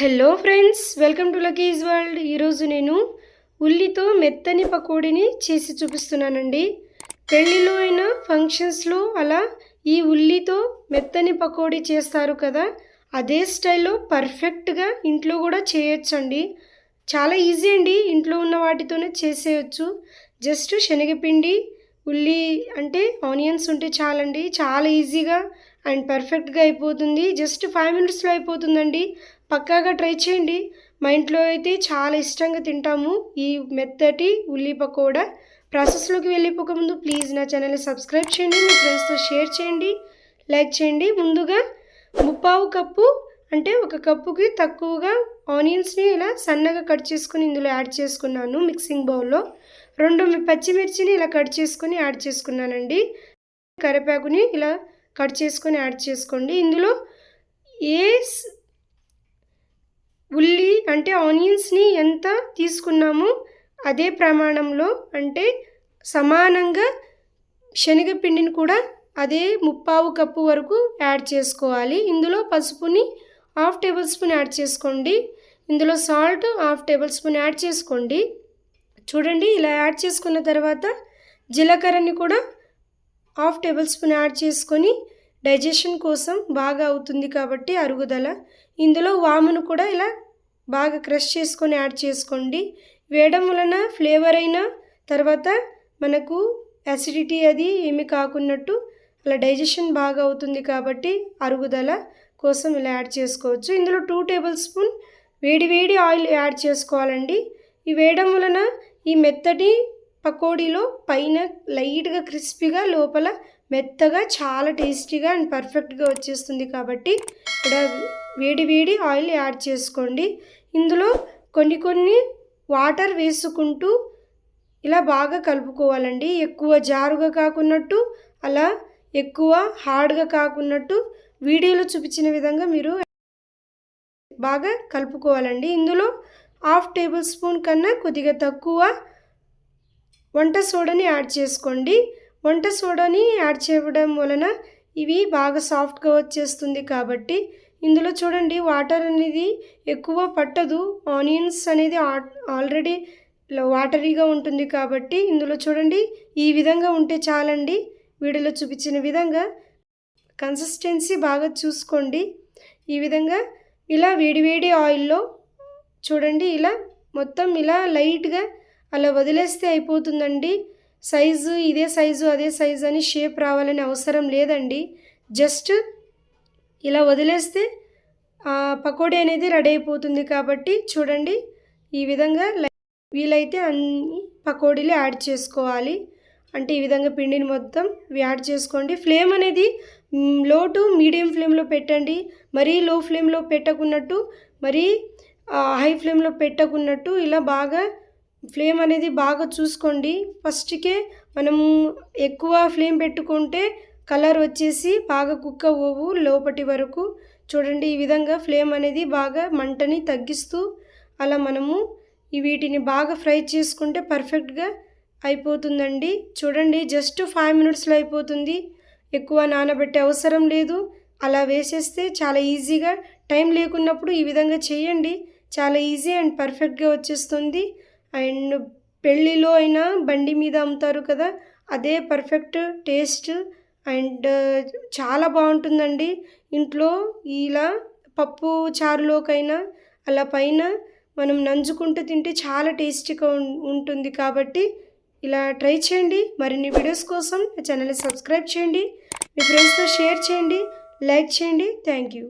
Hello friends welcome to lucky's world ఈరోజు నేను ఉల్లితో మెత్తని పకోడీని చేసి చూపిస్తున్నానండి. పెళ్ళిలో అయినా ఫంక్షన్స్లో అలా ఈ ఉల్లితో మెత్తని పకోడీ చేస్తారు కదా అదే స్టైల్లో పర్ఫెక్ట్గా ఇంట్లో కూడా చేయొచ్చండి. చాలా ఈజీ అండి ఇంట్లో ఉన్న వాటితోనే చేసేయచ్చు. జస్ట్ శనగపిండి ఉల్లి అంటే ఆనియన్స్ ఉంటే చాలండి. చాలా ఈజీగా అండ్ పర్ఫెక్ట్గా అయిపోతుంది. జస్ట్ ఫైవ్ మినిట్స్లో అయిపోతుందండి. పక్కాగా ట్రై చేయండి. మా ఇంట్లో అయితే చాలా ఇష్టంగా తింటాము. ఈ మెత్తటి ఉల్లి పకోడా. ప్రాసెస్లోకి వెళ్ళిపోకముందు ప్లీజ్ నా ఛానల్ని సబ్స్క్రైబ్ చేయండి. మీ ఫ్రెండ్స్తో షేర్ చేయండి. లైక్ చేయండి. ముందుగా ముప్పావు కప్పు అంటే ఒక కప్పుకి తక్కువగా ఆనియన్స్ని ఇలా సన్నగా కట్ చేసుకుని ఇందులో యాడ్ చేసుకున్నాను మిక్సింగ్ బౌల్లో. రెండు పచ్చిమిర్చిని ఇలా కట్ చేసుకొని యాడ్ చేసుకున్నానండి. కరివేపాకుని ఇలా కట్ చేసుకొని యాడ్ చేసుకోండి. ఇందులో ఏ ఉల్లి అంటే ఆనియన్స్ని ఎంత తీసుకున్నామో? అదే ప్రమాణంలో అంటే సమానంగా శనగపిండిని కూడా అదే ముప్పావు కప్పు వరకు యాడ్ చేసుకోవాలి. ఇందులో పసుపుని హాఫ్ టేబుల్ స్పూన్ యాడ్ చేసుకోండి. ఇందులో salt half tablespoon add చేసుకోండి. చూడండి ఇలా యాడ్ చేసుకున్న తర్వాత జీలకర్రని కూడా హాఫ్ టేబుల్ స్పూన్ యాడ్ చేసుకొని డైజెషన్ కోసం బాగా అవుతుంది కాబట్టి అరుగుదల. ఇందులో వామును కూడా ఇలా బాగా క్రష్ చేసుకొని యాడ్ చేసుకోండి. వేయడం వలన ఫ్లేవర్ అయినా తర్వాత మనకు యాసిడిటీ అది ఏమి కాకున్నట్టు అలా డైజెషన్ బాగా అవుతుంది కాబట్టి అరుగుదల కోసం ఇలా యాడ్ చేసుకోవచ్చు. ఇందులో టూ టేబుల్ స్పూన్ వేడి వేడి ఆయిల్ యాడ్ చేసుకోవాలండి. ఈ వేయడం వలన ఈ మెత్తటి పకోడీలో పైన లైట్గా క్రిస్పీగా లోపల మెత్తగా చాలా టేస్టీగా అండ్ పర్ఫెక్ట్గా వచ్చేస్తుంది కాబట్టి ఇక్కడ వేడి వేడి ఆయిల్ యాడ్ చేసుకోండి. ఇందులో కొన్ని కొన్ని వాటర్ వేసుకుంటూ ఇలా బాగా కలుపుకోవాలండి. ఎక్కువ జారుగా కాకున్నట్టు అలా ఎక్కువ హార్డ్గా కాకున్నట్టు వీడియోలో చూపించిన విధంగా మీరు బాగా కలుపుకోవాలండి. ఇందులో హాఫ్ టేబుల్ స్పూన్ కన్నా కొద్దిగా తక్కువ వంట సోడాని యాడ్ చేసుకోండి. వంట సోడాని యాడ్ చేయడం వలన ఇవి బాగా సాఫ్ట్గా వచ్చేస్తుంది కాబట్టి ఇందులో చూడండి వాటర్ అనేది ఎక్కువ పట్టదు. ఆనియన్స్ అనేది ఆల్రెడీ వాటరీగా ఉంటుంది కాబట్టి ఇందులో చూడండి ఈ విధంగా ఉంటే చాలండి. వీడియోలో చూపించిన విధంగా కన్సిస్టెన్సీ బాగా చూసుకోండి. ఈ విధంగా ఇలా వేడివేడి ఆయిల్లో చూడండి ఇలా మొత్తం ఇలా లైట్గా అలా వదిలేస్తే అయిపోతుందండి. సైజు ఇదే సైజు అదే సైజు అని షేప్ రావాలని అవసరం లేదండి. జస్ట్ ఇలా వదిలేస్తే పకోడీ అనేది రెడీ అయిపోతుంది కాబట్టి చూడండి ఈ విధంగా వీలైతే అన్ని పకోడీలు యాడ్ చేసుకోవాలి. అంటే ఈ విధంగా పిండిని మొత్తం యాడ్ చేసుకోండి. ఫ్లేమ్ అనేది లో టు మీడియం ఫ్లేమ్లో పెట్టండి. మరీ లో ఫ్లేమ్లో పెట్టకున్నట్టు మరీ హై ఫ్లేమ్లో పెట్టకున్నట్టు ఇలా బాగా ఫ్లేమ్ అనేది బాగా చూసుకోండి. ఫస్ట్కే మనం ఎక్కువ ఫ్లేమ్ పెట్టుకుంటే కలర్ వచ్చేసి బాగా కుక్క ఓవు లోపటి వరకు. చూడండి ఈ విధంగా ఫ్లేమ్ అనేది బాగా మంటని తగ్గిస్తూ అలా మనము వీటిని బాగా ఫ్రై చేసుకుంటే పర్ఫెక్ట్గా అయిపోతుందండి. చూడండి జస్ట్ ఫైవ్ మినిట్స్లో అయిపోతుంది. ఎక్కువ నానబెట్టే అవసరం లేదు. అలా వేసేస్తే చాలా ఈజీగా టైం లేకున్నప్పుడు ఈ విధంగా చేయండి. చాలా ఈజీ అండ్ పర్ఫెక్ట్గా వచ్చేస్తుంది. అండ్ పెళ్ళిలో అయినా బండి మీద అమ్ముతారు కదా అదే పర్ఫెక్ట్ టేస్ట్ అండ్ చాలా బాగుంటుందండి. ఇంట్లో ఇలా పప్పు చారులోకైనా అలా పైన మనం నంజుకుంటూ తింటే చాలా టేస్టీగా ఉంటుంది కాబట్టి ఇలా ట్రై చేయండి. మరిన్ని వీడియోస్ కోసం నా ఛానల్ని సబ్స్క్రైబ్ చేయండి. మీ ఫ్రెండ్స్తో షేర్ చేయండి. లైక్ చేయండి. Thank you.